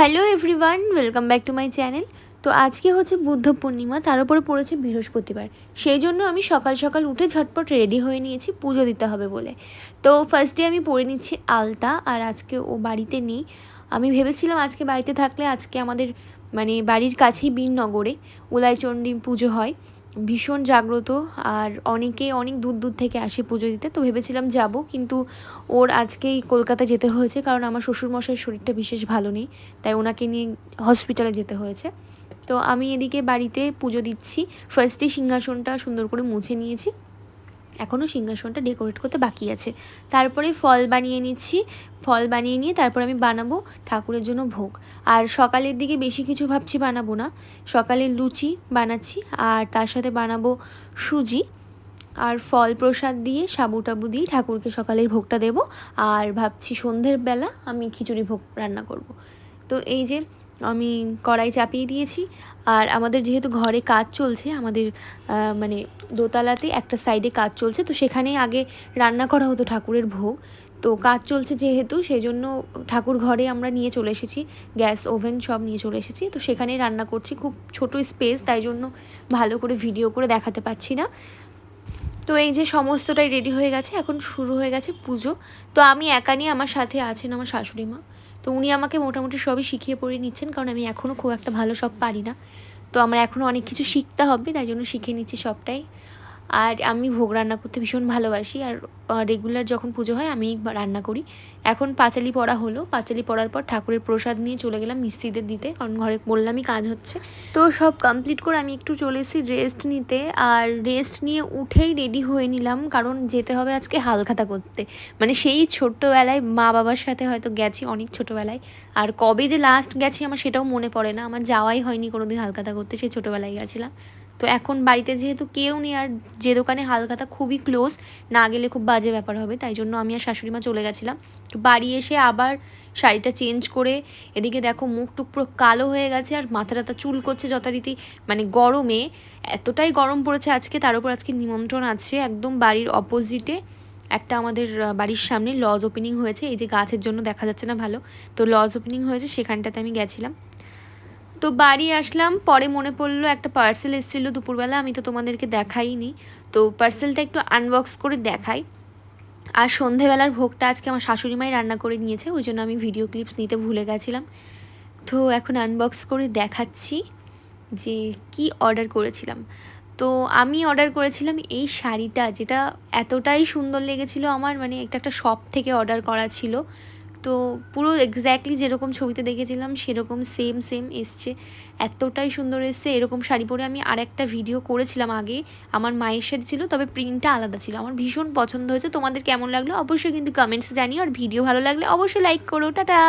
Hello everyone welcome back to my channel তো আজকে হচ্ছে বুদ্ধ পূর্ণিমা, তার উপরে পড়েছে বৃহস্পতিবার। সেই জন্য আমি সকাল সকাল উঠে ঝটপট রেডি হয়ে নিয়েছি, পুজো দিতে হবে বলে। তো ফার্স্টে আমি পরে নিচ্ছি আলতা, আর আজকে ও বাড়িতে নেই। আমি ভেবেছিলাম আজকে বাড়িতে থাকলে আজকে আমাদের মানে বাড়ির কাছেই বীরনগরে উলাইচণ্ডী পুজো হয়। ভীষণ জাগ্রত আর অনেকে অনেক দূর দূর থেকে আসে পুজো দিতে, তো ভেবেছিলাম যাব কিন্তু ওর আজকেই কলকাতা যেতে হয়েছে কারণ আমার শ্বশুরমশাইয়ের শরীরটা বিশেষ ভালো নেই, তাই ওনাকে নিয়ে হসপিটালে যেতে হয়েছে। তো আমি এদিকে বাড়িতে পুজো দিচ্ছি। ফার্স্টে সিংহাসনটা সুন্দর করে মুছে নিয়েছি। এখনও সিংহাসনটা ডেকোরেট করতে বাকি আছে। তারপরে ফল বানিয়ে নিচ্ছি। ফল বানিয়ে নিয়ে তারপর আমি বানাবো ঠাকুরের জন্য ভোগ। আর সকালের দিকে বেশি কিছু ভাবছি বানাবো না। সকালে লুচি বানাচ্ছি আর তার সাথে বানাবো সুজি। আর ফল প্রসাদ দিয়ে সাবু টাবু দিয়ে ঠাকুরকে সকালের ভোগটা দেব। আর ভাবছি সন্ধ্যের বেলা আমি খিচুড়ি ভোগ রান্না করব। তো এই যে আমি কড়াই চাপিয়ে দিয়েছি। আর আমাদের যেহেতু ঘরে কাজ চলছে, আমাদের মানে দোতলাতে একটা সাইডে কাজ চলছে, তো সেখানেই আগে রান্না করা হতো ঠাকুরের ভোগ। তো কাজ চলছে যেহেতু সেই জন্য ঠাকুর ঘরে আমরা নিয়ে চলে এসেছি, গ্যাস, ওভেন সব নিয়ে চলে এসেছি। তো সেখানেই রান্না করছি, খুব ছোট স্পেস, তাই জন্য ভালো করে ভিডিও করে দেখাতে পারছি না। তো এই যে সমস্তটাই রেডি হয়ে গেছে, এখন শুরু হয়ে গেছে পুজো। তো আমি একা নিয়ে আমার সাথে আছেন আমার শাশুড়ি মা। তো উনি আমাকে মোটামুটি সবই শিখিয়ে পড়িয়ে নিচ্ছেন, কারণ আমি এখনও খুব একটা ভালো সব পারি না। তো আমার এখনও অনেক কিছু শিখতে হবে, তাই জন্য শিখে নিচ্ছি সবটাই। আর আমি ভোগ রান্না করতে ভীষণ ভালোবাসি আর রেগুলার যখন পুজো হয় আমি রান্না করি। এখন পাঁচালি পড়া হলো, পাঁচালি পড়ার পর ঠাকুরের প্রসাদ নিয়ে চলে গেলাম মিস্ত্রিদের দিতে, কারণ ঘরে বললামই কাজ হচ্ছে। তো সব কমপ্লিট করে আমি একটু চলে এসেছি রেস্ট নিতে আর রেস্ট নিয়ে উঠেই রেডি হয়ে নিলাম, কারণ যেতে হবে আজকে হালখাতা করতে। মানে সেই ছোট্টবেলায় মা বাবার সাথে হয়তো গেছি অনেক ছোটোবেলায়, আর কবে যে লাস্ট গেছি আমার সেটাও মনে পড়ে না, আমার যাওয়াই হয়নি কোনোদিন হালখাতা করতে, সেই ছোটোবেলায় গেছিলাম। তো এখন বাড়িতে যেহেতু কেউ নেই আর যে দোকানে হালখাতা খুবই ক্লোজ না গেলে খুব বাজে ব্যাপার হবে, তাই জন্য আমি আর শাশুড়ি মা চলে গেছিলাম। তো বাড়ি এসে আবার শাড়িটা চেঞ্জ করে এদিকে দেখো মুখ টুক পুরো কালো হয়ে গেছে আর মাথা টাথা চুল করছে যথারীতি মানে গরমে, এতটাই গরম পড়েছে আজকে, তার উপর আজকে নিমন্ত্রণ আছে একদম বাড়ির অপোজিটে একটা আমাদের বাড়ির সামনে লজ ওপেনিং হয়েছে, এই যে গাছের জন্য দেখা যাচ্ছে না ভালো, তো লজ ওপেনিং হয়েছে, সেখানটাতে আমি গেছিলাম। তো বাড়ি আসলাম, পরে মনে পড়ল একটা পার্সেল এসেছিল দুপুরবেলা, আমি তো তোমাদেরকে দেখাইনি। তো পার্সেলটা একটু আনবক্স করে দেখাই। আর সন্ধেবেলার ভোগটা আজকে আমার শাশুড়ি মাই রান্না করে নিয়েছে, ওই জন্য আমি ভিডিও ক্লিপস নিতে ভুলে গেছিলাম। তো এখন আনবক্স করে দেখাচ্ছি যে কি অর্ডার করেছিলাম। তো আমি অর্ডার করেছিলাম এই শাড়িটা, যেটা এতটাই সুন্দর লেগেছিল আমার মানে একটা একটা শপ থেকে অর্ডার করা ছিল। তো পুরো এক্স্যাক্টলি যেরকম ছবিতে দেখেছিলাম, সেরকম সেম সেম এসছে। এতটাই সুন্দর এসছে, এরকম শাড়ি পরে আমি আর একটা ভিডিও করেছিলাম আগে। আমার মায়ের শাড়ি ছিল, তবে প্রিন্টটা আলাদা ছিল। আমার ভীষণ পছন্দ হয়েছে। তোমাদের কেমন লাগল? অবশ্যই কিন্তু কমেন্টস জানিও। আর ভিডিও ভালো লাগলে অবশ্যই লাইক করো। টাটা!